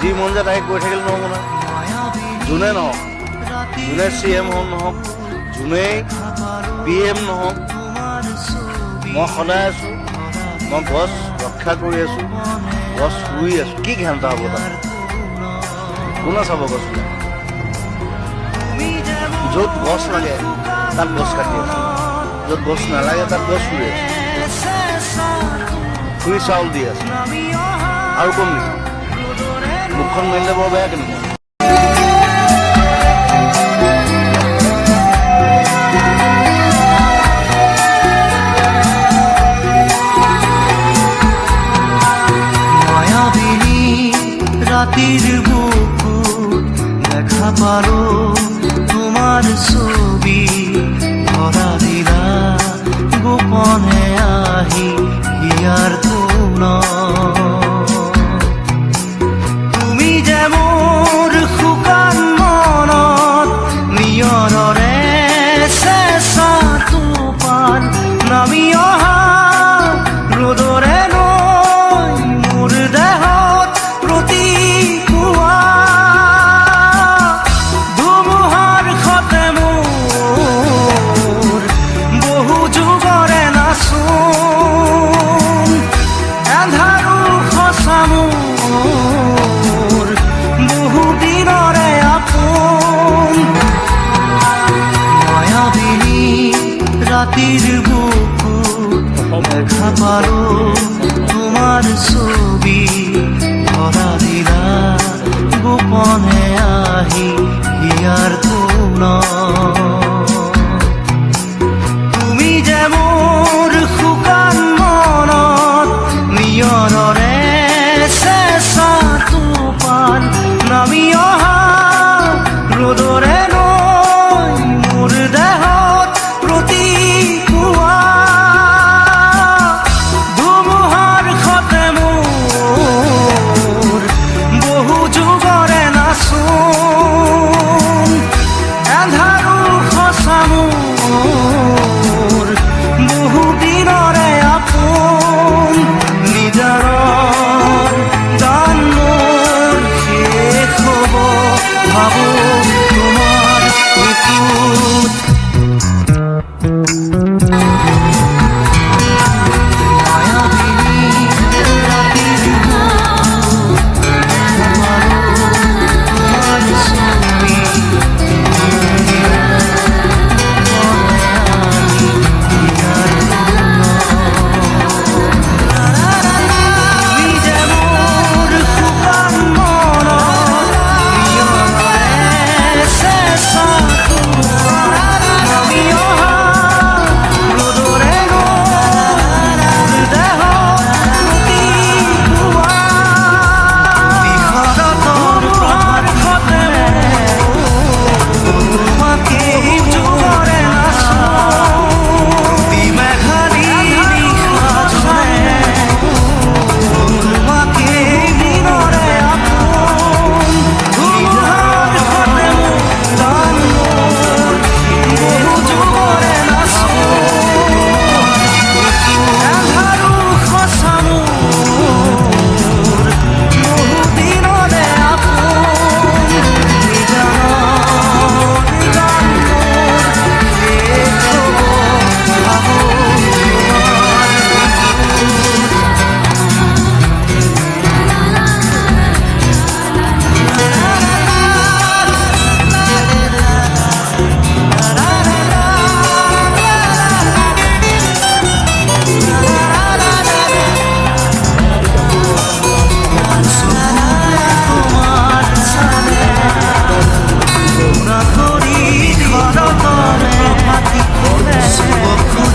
যি মন যায় তাকে কৈ থাকিলে নহ'ব নহয়। যোনে নহওক, যোনে চি এম হওক নহওক, যোনেই পি এম নহওক, মই সদায় আছোঁ, মই গছ ৰক্ষা কৰি আছোঁ গছ ৰুই আছোঁ। কি ঘেণ্টা হ'ব তাত? কোনে চাব গছবিলাক য'ত গছ লাগে, তাত গছ কাটি আছোঁ। য'ত গছ নালাগে, তাত গছ ৰুই আছোঁ। ফ্ৰী চাউল দি আছোঁ। আৰু কম নেকি? মুখখন মেলিলে বৰ বেয়া কেন রাতির বুকু দেখা পারো পাৰো তোমাৰ ছবি ধৰা দিলা, গোপনে আহি হিয়াৰ কোন তুমি যে মোৰ শুকান মনত নিয়ৰৰে চেঁচা টোপাল নামি অহা ৰ'দৰে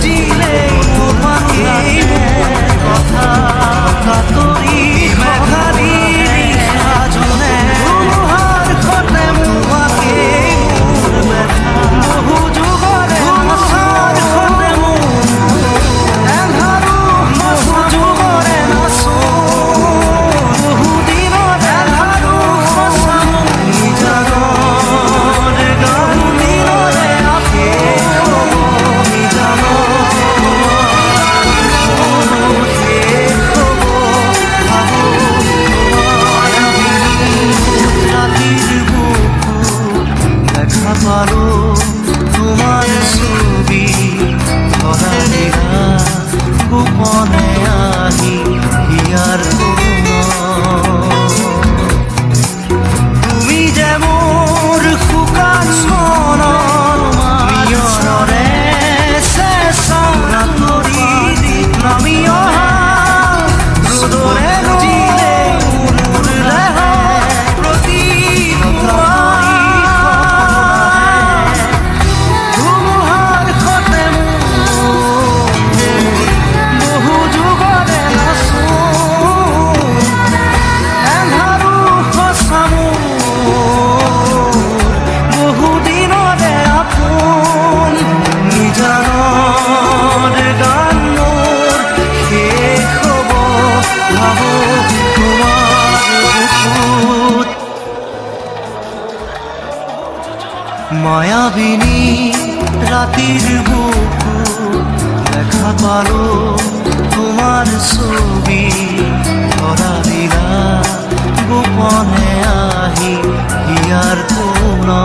deep দেখা পালো তোমার ছবি ধরা গোপনে মায়াবিনী রাতির বুকু দেখা পালো তোমার ছবি ধরা দিলা। গোপনে আহি ইয়ার কোনা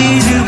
you.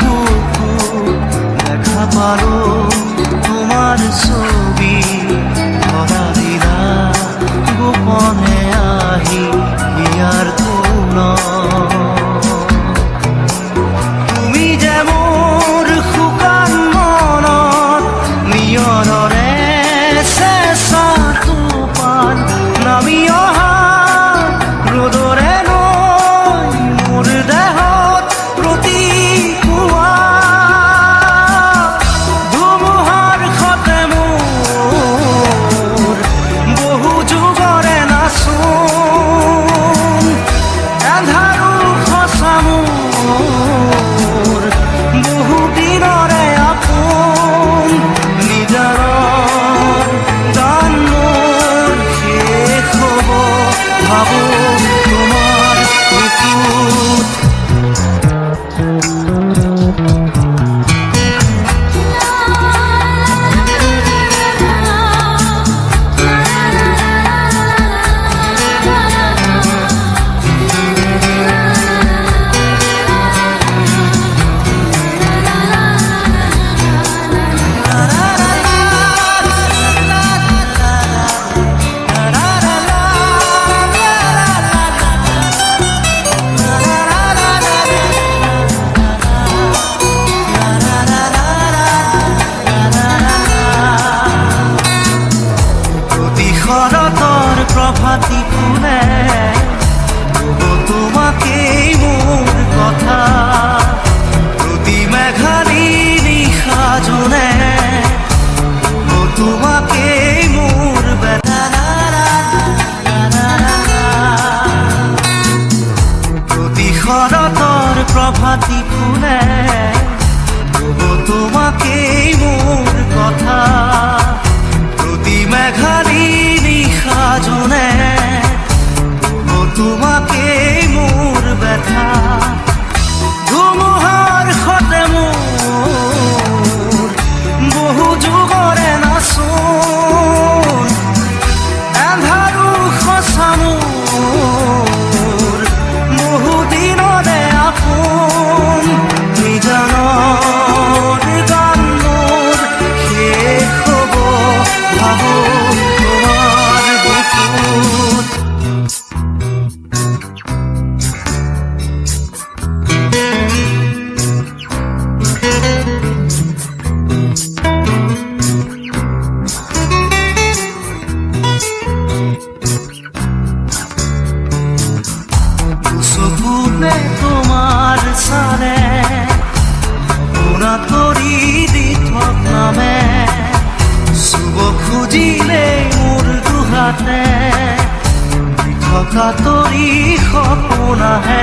মাটি খুলে তবু তোমাকে মোর কথা। প্রতি মেঘালি নিশা জনে তবু তোমাকে মোর ব্যথা। ধুমহা my hand.